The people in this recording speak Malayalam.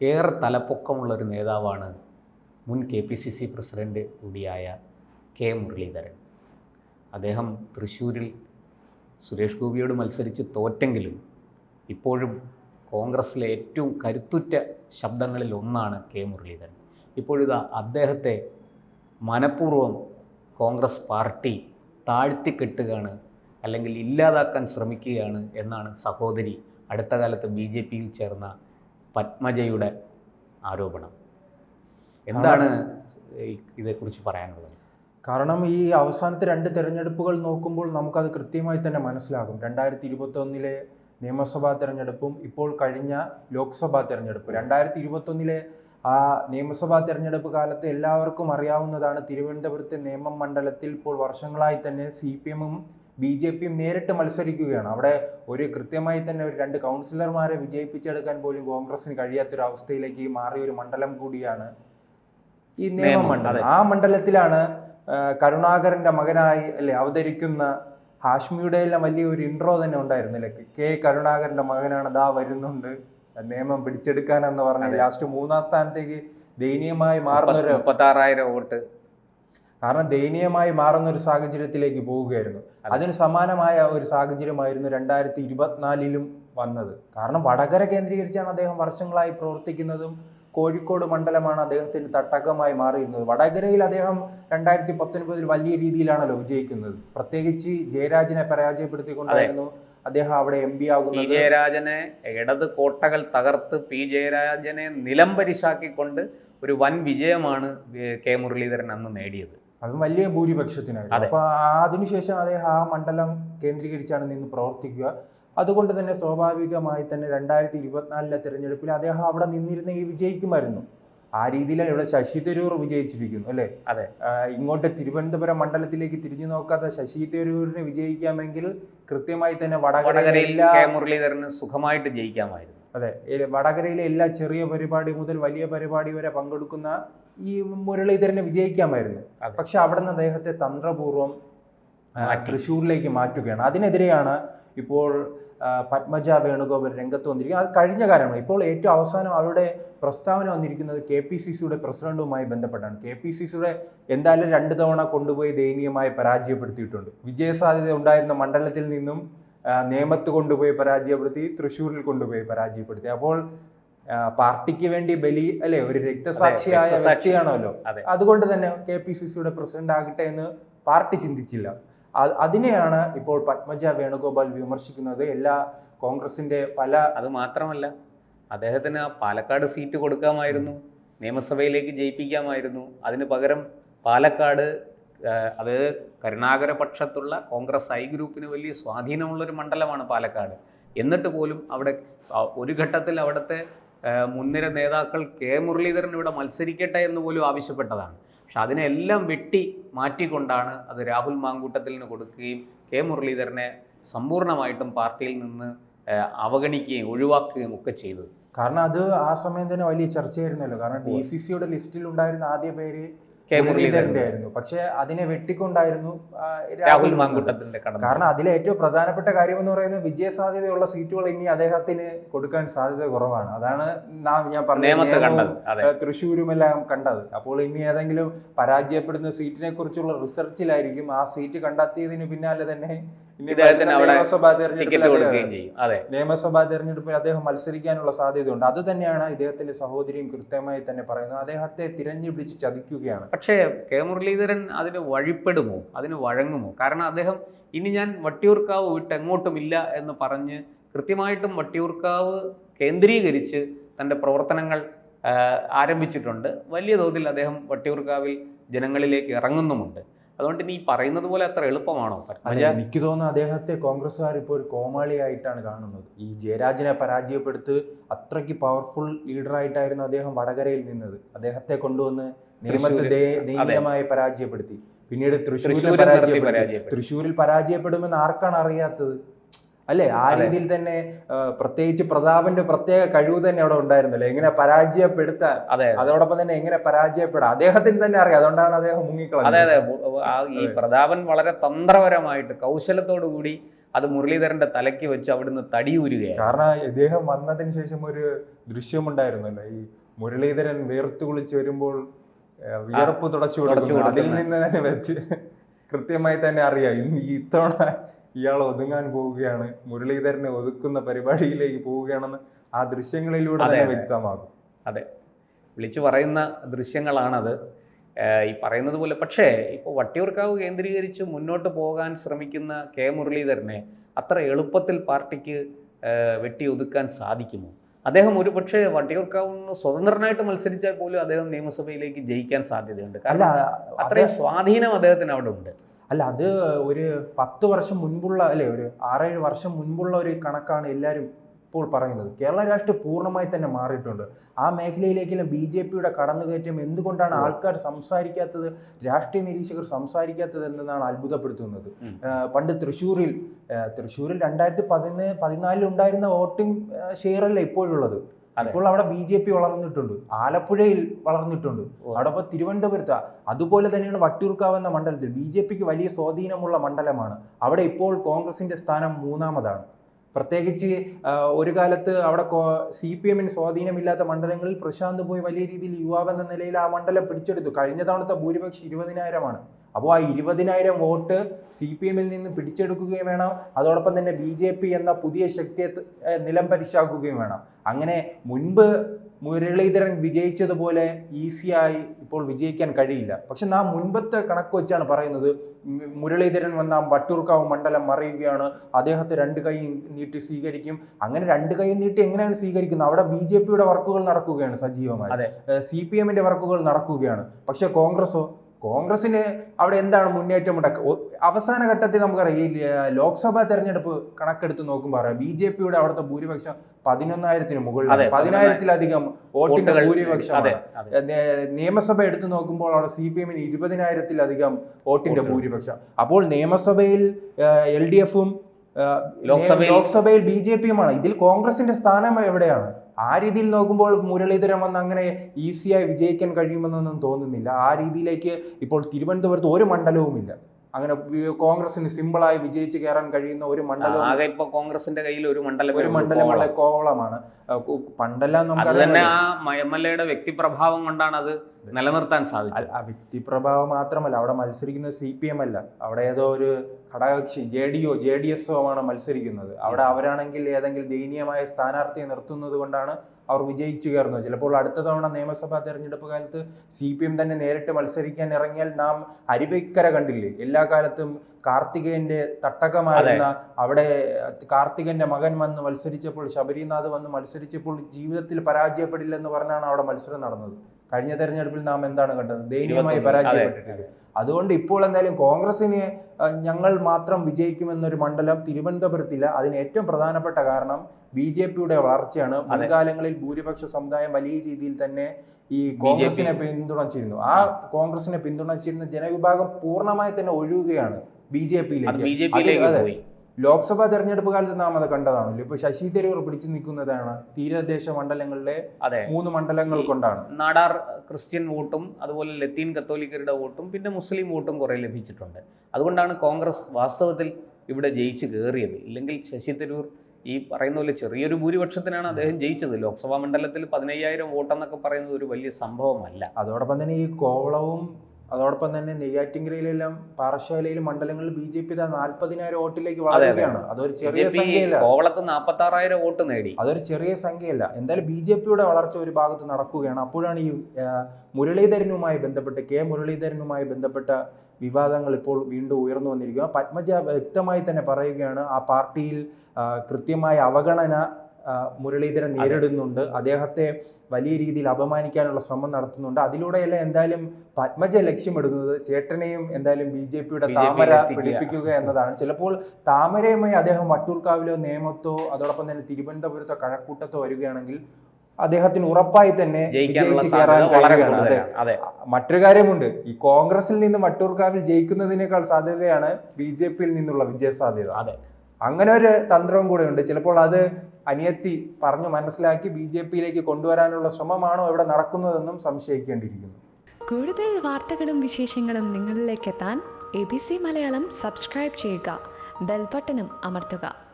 ഏറെ തലപ്പൊക്കമുള്ളൊരു നേതാവാണ് മുൻ K P C C president കൂടിയായ കെ മുരളീധരൻ. അദ്ദേഹം തൃശ്ശൂരിൽ സുരേഷ് ഗോപിയോട് മത്സരിച്ച് തോറ്റെങ്കിലും ഇപ്പോഴും കോൺഗ്രസ്സിലെ ഏറ്റവും കരുത്തുറ്റ ശബ്ദങ്ങളിൽ ഒന്നാണ് കെ മുരളീധരൻ. ഇപ്പോഴിതാ അദ്ദേഹത്തെ മനഃപൂർവം കോൺഗ്രസ് പാർട്ടി താഴ്ത്തിക്കെട്ടുകയാണ് അല്ലെങ്കിൽ ഇല്ലാതാക്കാൻ ശ്രമിക്കുകയാണ് എന്നാണ് സഹോദരി അടുത്ത കാലത്ത് ബി ജെ പിയിൽ ചേർന്ന പത്മജയുടെ ആരോപണം. എന്താണ് ഇതേക്കുറിച്ച് പറയാനുള്ളത്? കാരണം ഈ അവസാനത്തെ രണ്ട് തിരഞ്ഞെടുപ്പുകൾ നോക്കുമ്പോൾ നമുക്കത് കൃത്യമായി തന്നെ മനസ്സിലാകും. രണ്ടായിരത്തി ഇരുപത്തൊന്നിലെ നിയമസഭാ തിരഞ്ഞെടുപ്പും ഇപ്പോൾ കഴിഞ്ഞ ലോക്സഭാ തിരഞ്ഞെടുപ്പ്. രണ്ടായിരത്തി ഇരുപത്തൊന്നിലെ ആ നിയമസഭാ തിരഞ്ഞെടുപ്പ് കാലത്ത് എല്ലാവർക്കും അറിയാവുന്നതാണ് തിരുവനന്തപുരത്തെ നിയമം മണ്ഡലത്തിൽ ഇപ്പോൾ വർഷങ്ങളായി തന്നെ സി പി എമ്മും ബി ജെ പിയും നേരിട്ട് മത്സരിക്കുകയാണ്. അവിടെ ഒരു കൃത്യമായി തന്നെ ഒരു രണ്ട് കൗൺസിലർമാരെ വിജയിപ്പിച്ചെടുക്കാൻ പോലും കോൺഗ്രസിന് കഴിയാത്തൊരു അവസ്ഥയിലേക്ക് മാറിയ ഒരു മണ്ഡലം കൂടിയാണ് ഈ നിയമ മണ്ഡലം ആ മണ്ഡലത്തിലാണ് കരുണാകരന്റെ മകനായി അല്ലെ അവതരിക്കുന്ന ഹാഷ്മിയുടെ എല്ലാം വലിയ ഒരു ഇൻട്രോ തന്നെ ഉണ്ടായിരുന്നില്ല കെ കരുണാകരന്റെ മകനാണ് ദാ വരുന്നുണ്ട് നിയമം പിടിച്ചെടുക്കാനെന്ന് എന്ന് പറഞ്ഞ ലാസ്റ്റ് മൂന്നാം സ്ഥാനത്തേക്ക് ദയനീയമായി മാറുന്ന ഒരു മുപ്പത്താറായിരം വോട്ട് കാരണം ദയനീയമായി മാറുന്ന ഒരു സാഹചര്യത്തിലേക്ക് പോവുകയായിരുന്നു അതിന് സമാനമായ ഒരു സാഹചര്യമായിരുന്നു രണ്ടായിരത്തി ഇരുപത്തിനാലിലും വന്നത്. കാരണം വടകര കേന്ദ്രീകരിച്ചാണ് അദ്ദേഹം വർഷങ്ങളായി പ്രവർത്തിക്കുന്നതും കോഴിക്കോട് മണ്ഡലമാണ് അദ്ദേഹത്തിന് തട്ടകമായി മാറിയിരുന്നത്. വടകരയിൽ അദ്ദേഹം രണ്ടായിരത്തി പത്തൊൻപതിൽ വലിയ രീതിയിലാണല്ലോ വിജയിക്കുന്നത്. പ്രത്യേകിച്ച് ജയരാജനെ പരാജയപ്പെടുത്തിക്കൊണ്ടായിരുന്നു അദ്ദേഹം അവിടെ എം പി ആകുന്നത്. ജയരാജനെ ഇടത് കോട്ടകൾ തകർത്ത് പി ജയരാജനെ നിലംപരിശാക്കിക്കൊണ്ട് ഒരു വൻ വിജയമാണ് കെ മുരളീധരൻ അന്ന് നേടിയത്. അതും വലിയ ഭൂരിപക്ഷത്തിനായിരുന്നു അതെ. അപ്പൊ അതിനുശേഷം അദ്ദേഹം ആ മണ്ഡലം കേന്ദ്രീകരിച്ചാണ് നിന്ന് പ്രവർത്തിക്കുക. അതുകൊണ്ട് തന്നെ സ്വാഭാവികമായി തന്നെ രണ്ടായിരത്തി ഇരുപത്തിനാലിലെ തെരഞ്ഞെടുപ്പിൽ അദ്ദേഹം അവിടെ നിന്നിരുന്നെങ്കിൽ വിജയിക്കുമായിരുന്നു. ആ രീതിയിലാണ് ഇവിടെ ശശി തരൂർ വിജയിച്ചിരിക്കുന്നു അല്ലെ? അതെ. ഇങ്ങോട്ട് തിരുവനന്തപുരം മണ്ഡലത്തിലേക്ക് തിരിഞ്ഞു നോക്കാത്ത ശശി തരൂരിനെ വിജയിക്കാമെങ്കിൽ കൃത്യമായി തന്നെ വടകരയിലെ മുരളീധരന് സുഖമായിട്ട് ജയിക്കാമായിരുന്നു. അതെ വടകരയിലെ എല്ലാ ചെറിയ പരിപാടി മുതൽ വലിയ പരിപാടി വരെ പങ്കെടുക്കുന്ന ഈ മുരളീധരനെ വിജയിക്കാമായിരുന്നു. പക്ഷെ അവിടെ നിന്ന് അദ്ദേഹത്തെ തന്ത്രപൂർവം തൃശ്ശൂരിലേക്ക് മാറ്റുകയാണ്. അതിനെതിരെയാണ് ഇപ്പോൾ പത്മജ വേണുഗോപൻ രംഗത്ത് വന്നിരിക്കുന്നത്. അത് കഴിഞ്ഞ കാര്യമാണ് ഇപ്പോൾ ഏറ്റവും അവസാനം അവരുടെ പ്രസ്താവന വന്നിരിക്കുന്നത് കെ പി സി സിയുടെ പ്രസിഡന്റുമായി ബന്ധപ്പെട്ടാണ്. കെ പി സി സിയുടെ എന്തായാലും രണ്ട് തവണ കൊണ്ടുപോയി ദയനീയമായി പരാജയപ്പെടുത്തിയിട്ടുണ്ട്. വിജയസാധ്യത ഉണ്ടായിരുന്ന മണ്ഡലത്തിൽ നിന്നും നേമത്ത് കൊണ്ടുപോയി പരാജയപ്പെടുത്തി തൃശ്ശൂരിൽ കൊണ്ടുപോയി പരാജയപ്പെടുത്തി. അപ്പോൾ പാർട്ടിക്ക് വേണ്ടി ബലി അല്ലെ ഒരു രക്തസാക്ഷിയായ വ്യക്തിയാണല്ലോ. അതുകൊണ്ട് തന്നെ കെ പി സി സിയുടെ പ്രസിഡന്റ് ആകട്ടെ എന്ന് പാർട്ടി ചിന്തിച്ചില്ല. അതിനെയാണ് ഇപ്പോൾ പത്മജ വേണുഗോപാൽ വിമർശിക്കുന്നത്. എല്ലാ കോൺഗ്രസിന്റെ പല അത് മാത്രമല്ല അദ്ദേഹത്തിന് ആ പാലക്കാട് സീറ്റ് കൊടുക്കാമായിരുന്നു നിയമസഭയിലേക്ക് ജയിപ്പിക്കാമായിരുന്നു. അതിന് പകരം പാലക്കാട് അത് കരുണാകര പക്ഷത്തുള്ള കോൺഗ്രസ് ഐ ഗ്രൂപ്പിന് വലിയ സ്വാധീനമുള്ളൊരു മണ്ഡലമാണ് പാലക്കാട്. എന്നിട്ട് പോലും അവിടെ ഒരു ഘട്ടത്തിൽ അവിടുത്തെ മുൻനിര നേതാക്കൾ കെ മുരളീധരൻ ഇവിടെ മത്സരിക്കട്ടെ എന്ന് പോലും ആവശ്യപ്പെട്ടതാണ്. പക്ഷെ അതിനെല്ലാം വെട്ടി മാറ്റിക്കൊണ്ടാണ് അത് രാഹുൽ മാങ്കൂട്ടത്തിലിന് കൊടുക്കുകയും കെ മുരളീധരനെ സമ്പൂർണമായിട്ടും പാർട്ടിയിൽ നിന്ന് അവഗണിക്കുകയും ഒഴിവാക്കുകയും ഒക്കെ ചെയ്തത്. കാരണം അത് ആ സമയം തന്നെ വലിയ ചർച്ചയായിരുന്നല്ലോ. കാരണം ഡി സി സിയുടെ ലിസ്റ്റിൽ ഉണ്ടായിരുന്ന ആദ്യ പേര് മുരളീധരന്റെ ആയിരുന്നു പക്ഷെ അതിനെ വെട്ടിക്കൊണ്ടായിരുന്നു രാഹുൽ മാങ്കുട്ടത്തിന്റെ കടന്നു കാരണം അതിലെ ഏറ്റവും പ്രധാനപ്പെട്ട കാര്യം എന്ന് പറയുന്നത് വിജയ സാധ്യതയുള്ള സീറ്റുകൾ ഇനി അദ്ദേഹത്തിന് കൊടുക്കാൻ സാധ്യത കുറവാണ്. അതാണ് ഞാൻ പറഞ്ഞത് നിയമത്ത് എല്ലാം കണ്ടത് തൃശ്ശൂരുമെല്ലാം കണ്ടത്. അപ്പോൾ ഇനി ഏതെങ്കിലും പരാജയപ്പെടുന്ന സീറ്റിനെ കുറിച്ചുള്ള റിസർച്ചിലായിരിക്കും ആ സീറ്റ് കണ്ടെത്തിയതിന് പിന്നാലെ തന്നെ ഇദ്ദേഹത്തിന് അവിടെ ടിക്കറ്റ് കൊടുക്കുകയും ചെയ്യും. അതെ. നിയമസഭാ തെരഞ്ഞെടുപ്പിൽ അദ്ദേഹം മത്സരിക്കാനുള്ള സാധ്യതയുണ്ട്. അത് തന്നെയാണ് ഇദ്ദേഹത്തിന്റെ സഹോദരിയും കൃത്യമായി തന്നെ പറയുന്നത്. അദ്ദേഹത്തെ തിരഞ്ഞു പിടിച്ച് ചതിക്കുകയാണ്. പക്ഷേ കെ മുരളീധരൻ അതിന് വഴിപ്പെടുമോ? അതിന് വഴങ്ങുമോ? കാരണം അദ്ദേഹം ഇനി ഞാൻ വട്ടിയൂർക്കാവ് വിട്ട് എങ്ങോട്ടുമില്ല എന്ന് പറഞ്ഞ് കൃത്യമായിട്ടും വട്ടിയൂർക്കാവ് കേന്ദ്രീകരിച്ച് തന്റെ പ്രവർത്തനങ്ങൾ ആരംഭിച്ചിട്ടുണ്ട്. വലിയ തോതിൽ അദ്ദേഹം വട്ടിയൂർക്കാവിൽ ജനങ്ങളിലേക്ക് ഇറങ്ങുന്നുമുണ്ട്. അതുകൊണ്ട് ഇനി പറയുന്നത് പോലെ അത്ര എളുപ്പമാണോ? എനിക്ക് തോന്നുന്നു അദ്ദേഹത്തെ കോൺഗ്രസ്സുകാർ ഇപ്പോൾ ഒരു കോമാളിയായിട്ടാണ് കാണുന്നത്. ഈ ജയരാജനെ പരാജയപ്പെടുത്ത് അത്രയ്ക്ക് പവർഫുൾ ലീഡറായിട്ടായിരുന്നു അദ്ദേഹം വടകരയിൽ നിന്നത്. അദ്ദേഹത്തെ കൊണ്ടുവന്ന് നിയമത്തെ. ദയനീയമായി പരാജയപ്പെടുത്തി. പിന്നീട് തൃശ്ശൂരിൽ പരാജയപ്പെടുത്തി. തൃശ്ശൂരിൽ പരാജയപ്പെടുമെന്ന് ആർക്കാണ് അറിയാത്തത്? അല്ലെ? ആ രീതിയിൽ തന്നെ പ്രത്യേകിച്ച് പ്രതാപന്റെ പ്രത്യേക കഴിവ് തന്നെ അവിടെ ഉണ്ടായിരുന്നല്ലോ. എങ്ങനെ പരാജയപ്പെടുത്താൻ അതെ അതോടൊപ്പം തന്നെ എങ്ങനെ പരാജയപ്പെടാം അദ്ദേഹത്തിന് തന്നെ അറിയാം. അതുകൊണ്ടാണ് അദ്ദേഹം അതെ മുങ്ങിക്കളഞ്ഞത് അതെ ആ ഈ അതെ. പ്രതാപൻ വളരെ തന്ത്രപരമായിട്ട് കൗശലത്തോടു കൂടി അത് മുരളീധരന്റെ തലയ്ക്ക് വെച്ച് അവിടുന്ന് തടിയൂരുകയാണ്. കാരണം ഇദ്ദേഹം വന്നതിന് ശേഷം ഒരു ദൃശ്യമുണ്ടായിരുന്നല്ലോ. ഈ മുരളീധരൻ വേർത്തു കുളിച്ച് വരുമ്പോൾ വിയർപ്പ് തുടച്ചു തുടച്ചു കൊടുക്കുന്നു. അതിൽ നിന്ന് തന്നെ വെച്ച് കൃത്യമായി തന്നെ അറിയാം. ഇന്ന് ഇത്തവണ ഇയാൾ ഒതുങ്ങാൻ പോവുകയാണ്. മുരളീധരനെ ഒതുക്കുന്ന പരിപാടിയിലേക്ക് പോവുകയാണെന്ന് ആ ദൃശ്യങ്ങളിലൂടെ അതെ, തന്നെ വ്യക്തമാകും. അതെ. വിളിച്ചു പറയുന്ന ദൃശ്യങ്ങളാണത്. ഈ പറയുന്നത് പോലെ പക്ഷേ ഇപ്പോൾ വട്ടിയൂർക്കാവ് കേന്ദ്രീകരിച്ച് മുന്നോട്ട് പോകാൻ ശ്രമിക്കുന്ന കെ മുരളീധരനെ അത്ര എളുപ്പത്തിൽ പാർട്ടിക്ക് വെട്ടി ഒതുക്കാൻ സാധിക്കുമോ? അദ്ദേഹം ഒരു പക്ഷേ വട്ടിയൂർക്കാവ് നിന്ന് സ്വതന്ത്രനായിട്ട് മത്സരിച്ചാൽ പോലും അദ്ദേഹം നിയമസഭയിലേക്ക് ജയിക്കാൻ സാധ്യതയുണ്ട്. കാരണം അത്രയും സ്വാധീനം അദ്ദേഹത്തിന് അവിടെ ഉണ്ട്. അല്ല അത് ഒരു പത്ത് വർഷം മുൻപുള്ള അല്ലെ ഒരു ആറേഴ് വർഷം മുൻപുള്ള ഒരു കണക്കാണ് എല്ലാവരും ഇപ്പോൾ പറയുന്നത് കേരള രാഷ്ട്രീയം പൂർണമായി തന്നെ മാറിയിട്ടുണ്ട് ആ മേഖലയിലേക്കെല്ലാം ബി ജെ പിയുടെ കടന്നുകയറ്റം എന്തുകൊണ്ടാണ്. ആൾക്കാർ സംസാരിക്കാത്തത് രാഷ്ട്രീയ നിരീക്ഷകർ സംസാരിക്കാത്തത് എന്നതാണ് അത്ഭുതപ്പെടുത്തുന്നത്. പണ്ട് തൃശ്ശൂരിൽ തൃശ്ശൂരിൽ രണ്ടായിരത്തി പതിന് പതിനാലിൽ ഉണ്ടായിരുന്ന വോട്ടിംഗ് ഷെയർ അല്ല ഇപ്പോഴുള്ളത്. ഇപ്പോൾ അവിടെ ബി ജെ പി വളർന്നിട്ടുണ്ട്. ആലപ്പുഴയിൽ വളർന്നിട്ടുണ്ട്. അവിടെ ഇപ്പോൾ തിരുവനന്തപുരത്ത്. അതുപോലെ തന്നെയാണ് വട്ടിയൂർക്കാവ് എന്ന മണ്ഡലത്തിൽ ബി ജെ പിക്ക് വലിയ സ്വാധീനമുള്ള മണ്ഡലമാണ്. അവിടെ ഇപ്പോൾ കോൺഗ്രസിന്റെ സ്ഥാനം മൂന്നാമതാണ്. പ്രത്യേകിച്ച് ഒരു കാലത്ത് അവിടെ സി പി എമ്മിന് സ്വാധീനമില്ലാത്ത മണ്ഡലങ്ങളിൽ പ്രശാന്ത് പോയി വലിയ രീതിയിൽ യുവാവ് എന്ന നിലയിൽ ആ മണ്ഡലം പിടിച്ചെടുത്തു. കഴിഞ്ഞ തവണത്തെ ഭൂരിപക്ഷം ഇരുപതിനായിരമാണ്. അപ്പോൾ ആ ഇരുപതിനായിരം വോട്ട് സി പി എമ്മിൽ നിന്ന് പിടിച്ചെടുക്കുകയും വേണം. അതോടൊപ്പം തന്നെ ബി ജെ പി എന്ന പുതിയ ശക്തിയെ നിലം പരിശാക്കുകയും വേണം. അങ്ങനെ മുൻപ് മുരളീധരൻ വിജയിച്ചതുപോലെ ഈസിയായി ഇപ്പോൾ വിജയിക്കാൻ കഴിയില്ല. പക്ഷെ നാം മുൻപത്തെ കണക്ക് വെച്ചാണ് പറയുന്നത് മുരളീധരൻ വന്ന വട്ടൂർക്കാവ് മണ്ഡലം മറിയുകയാണ്. അദ്ദേഹത്തെ രണ്ട് കൈ നീട്ടി സ്വീകരിക്കും. അങ്ങനെ രണ്ട് കൈ നീട്ടി എങ്ങനെയാണ് സ്വീകരിക്കുന്നത്? അവിടെ ബി ജെ പിയുടെ വർക്കുകൾ നടക്കുകയാണ് സജീവമായി. അതെ. സി പി എമ്മിന്റെ വർക്കുകൾ നടക്കുകയാണ്. പക്ഷെ കോൺഗ്രസോ കോൺഗ്രസിന് അവിടെ എന്താണ് മുന്നേറ്റം ഉണ്ടാക്കുക അവസാന ഘട്ടത്തിൽ നമുക്കറിയാം ഈ ലോക്സഭാ തെരഞ്ഞെടുപ്പ് കണക്കെടുത്ത് നോക്കുമ്പോൾ അറിയാം ബി ജെ പിയുടെ അവിടുത്തെ ഭൂരിപക്ഷം പതിനൊന്നായിരത്തിന് മുകളിൽ പതിനായിരത്തിലധികം വോട്ടിന്റെ ഭൂരിപക്ഷം നിയമസഭ എടുത്തു നോക്കുമ്പോൾ അവിടെ സി പി എമ്മിന് ഇരുപതിനായിരത്തിലധികം വോട്ടിന്റെ ഭൂരിപക്ഷം. അപ്പോൾ നിയമസഭയിൽ എൽ ഡി എഫും ലോക്സഭയിൽ ബി ജെ പിയുമാണ്. ഇതിൽ കോൺഗ്രസിന്റെ സ്ഥാനം എവിടെയാണ്? ആ രീതിയിൽ നോക്കുമ്പോൾ മുരളീധരൻ വന്ന് അങ്ങനെ ഈസിയായി വിജയിക്കാൻ കഴിയുമെന്നൊന്നും തോന്നുന്നില്ല. ആ രീതിയിലേക്ക് ഇപ്പോൾ തിരുവനന്തപുരത്ത് ഒരു മണ്ഡലവുമില്ല. അങ്ങനെ കോൺഗ്രസിന് സിമ്പിളായി വിജയിച്ച് കയറാൻ കഴിയുന്ന ഒരു മണ്ഡലം ആകെ ഇപ്പൊ കോൺഗ്രസിന്റെ കയ്യിൽ ഒരു മണ്ഡലം ഒരു മണ്ഡലമുള്ള കോവളം. കോവളമാണ്. പണ്ടെല്ലാം നമുക്ക് തന്നെ ആ എം എൽ എയുടെ വ്യക്തിപ്രഭാവം കൊണ്ടാണ് അത് നിലനിർത്താൻ സാധിച്ചത്. ആ വ്യക്തിപ്രഭാവം മാത്രമല്ല അവിടെ മത്സരിക്കുന്നത് സി പി എം അല്ല. അവിടെ ഏതോ ഒരു ഘടകകക്ഷി J D O J D S ആണ് മത്സരിക്കുന്നത്. അവിടെ അവരാണെങ്കിൽ ഏതെങ്കിലും ദയനീയമായ സ്ഥാനാർത്ഥിയെ നിർത്തുന്നത് കൊണ്ടാണ് അവർ വിജയിച്ചു കയറുന്നത് ചിലപ്പോൾ അടുത്ത തവണ നിയമസഭാ തെരഞ്ഞെടുപ്പ് കാലത്ത് സി പി എം തന്നെ നേരിട്ട് മത്സരിക്കാൻ ഇറങ്ങിയാൽ നാം അരുവിക്കര കണ്ടില്ലേ? എല്ലാ കാലത്തും കാർത്തികേന്റെ തട്ടകമായിരുന്ന അവിടെ കാർത്തികന്റെ മകൻ വന്ന് മത്സരിച്ചപ്പോൾ ശബരിനാഥ് വന്ന് മത്സരിച്ചപ്പോൾ ജീവിതത്തിൽ പരാജയപ്പെടില്ലെന്ന് പറഞ്ഞാണ് അവിടെ മത്സരം നടന്നത്. കഴിഞ്ഞ തെരഞ്ഞെടുപ്പിൽ നാം എന്താണ് കണ്ടത്? ദയനീയമായി. പരാജയപ്പെട്ടിട്ടില്ല. അതുകൊണ്ട് ഇപ്പോൾ എന്തായാലും കോൺഗ്രസിന് ഞങ്ങൾ മാത്രം വിജയിക്കുമെന്നൊരു മണ്ഡലം തിരുവനന്തപുരത്തില്ല. അതിന് ഏറ്റവും പ്രധാനപ്പെട്ട കാരണം ബി ജെ പിയുടെ വളർച്ചയാണ്. മുൻകാലങ്ങളിൽ ഭൂരിപക്ഷ സമുദായം വലിയ രീതിയിൽ തന്നെ ഈ കോൺഗ്രസിനെ പിന്തുണച്ചിരുന്നു. ആ കോൺഗ്രസിനെ പിന്തുണച്ചിരുന്ന ജനവിഭാഗം പൂർണമായി തന്നെ ഒഴുകുകയാണ് ബി ജെ പിയിലേക്ക്. ലോക്സഭാ തെരഞ്ഞെടുപ്പ് കാലത്ത് നാം അത് കണ്ടതാണല്ലോ. ഇപ്പൊ ശശി തരൂർ പിടിച്ചു നിൽക്കുന്നതാണ് തീരദേശ മണ്ഡലങ്ങളിലെ അതെ. മൂന്ന് മണ്ഡലങ്ങൾ കൊണ്ടാണ്. നാടാർ ക്രിസ്ത്യൻ വോട്ടും അതുപോലെ ലത്തീൻ കത്തോലിക്കരുടെ വോട്ടും പിന്നെ മുസ്ലിം വോട്ടും കുറെ ലഭിച്ചിട്ടുണ്ട്. അതുകൊണ്ടാണ് കോൺഗ്രസ് വാസ്തവത്തിൽ ഇവിടെ ജയിച്ചു കയറിയത്. ഇല്ലെങ്കിൽ ശശി തരൂർ ഈ പറയുന്ന പോലെ ചെറിയൊരു ഭൂരിപക്ഷത്തിനാണ് അദ്ദേഹം ജയിച്ചത്. ലോക്സഭാ മണ്ഡലത്തിൽ പതിനയ്യായിരം വോട്ടെന്നൊക്കെ പറയുന്നത് ഒരു വലിയ സംഭവമല്ല. അതോടൊപ്പം തന്നെ ഈ കോവളവും അതോടൊപ്പം തന്നെ നെയ്യാറ്റിൻകരയിലെല്ലാം പാറശാലയിലും മണ്ഡലങ്ങളിൽ ബി ജെ പി നാൽപ്പതിനായിരം വോട്ടിലേക്ക്. വളരുകയാണ്. അതൊരു ചെറിയ സംഖ്യയല്ല. കോവളത്ത് നാൽപ്പത്തി ആറായിരം വോട്ട് നേടി. അതൊരു ചെറിയ സംഖ്യയല്ല. എന്തായാലും ബി ജെ പിയുടെ വളർച്ച ഒരു ഭാഗത്ത് നടക്കുകയാണ്. അപ്പോഴാണ് ഈ മുരളീധരനുമായി ബന്ധപ്പെട്ട് കെ മുരളീധരനുമായി ബന്ധപ്പെട്ട വിവാദങ്ങൾ ഇപ്പോൾ വീണ്ടും ഉയർന്നു വന്നിരിക്കുക പത്മജ വ്യക്തമായി തന്നെ പറയുകയാണ് ആ പാർട്ടിയിൽ കൃത്യമായ അവഗണന മുരളീധരൻ നേരിടുന്നുണ്ട്. അദ്ദേഹത്തെ വലിയ രീതിയിൽ അപമാനിക്കാനുള്ള ശ്രമം നടത്തുന്നുണ്ട്. അതിലൂടെയല്ല എന്തായാലും പത്മജ ലക്ഷ്യമിടുന്നത് ചേട്ടനെയും എന്തായാലും ബി ജെ പിയുടെ താമര. പിടിപ്പിക്കുക എന്നതാണ്. ചിലപ്പോൾ താമരയുമായി അദ്ദേഹം വട്ടൂർക്കാവിലോ നേമത്തോ അതോടൊപ്പം തന്നെ തിരുവനന്തപുരത്തോ കഴക്കൂട്ടത്തോ വരികയാണെങ്കിൽ അദ്ദേഹത്തിന് ഉറപ്പായി തന്നെ വിജയിച്ച് കയറാൻ കഴിയുകയാണ്. അതെ. മറ്റൊരു കാര്യമുണ്ട്. ഈ കോൺഗ്രസിൽ നിന്ന് വട്ടൂർക്കാവിൽ ജയിക്കുന്നതിനേക്കാൾ സാധ്യതയാണ് ബി ജെ പിയിൽ നിന്നുള്ള വിജയ സാധ്യത. അതെ. അങ്ങനെ ഒരു തന്ത്രവും കൂടെ ഉണ്ട് ചിലപ്പോൾ അത് അനിയത്തി പറഞ്ഞു മനസ്സിലാക്കി ബി ജെ പിയിലേക്ക് കൊണ്ടുവരാനുള്ള ശ്രമമാണോ ഇവിടെ നടക്കുന്നതെന്നും സംശയിക്കേണ്ടിയിരിക്കുന്നു. കൂടുതൽ വാർത്തകളും വിശേഷങ്ങളും നിങ്ങളിലേക്ക് എത്താൻ A B C Malayalam subscribe ചെയ്യുക. ബെൽബട്ടനും അമർത്തുക.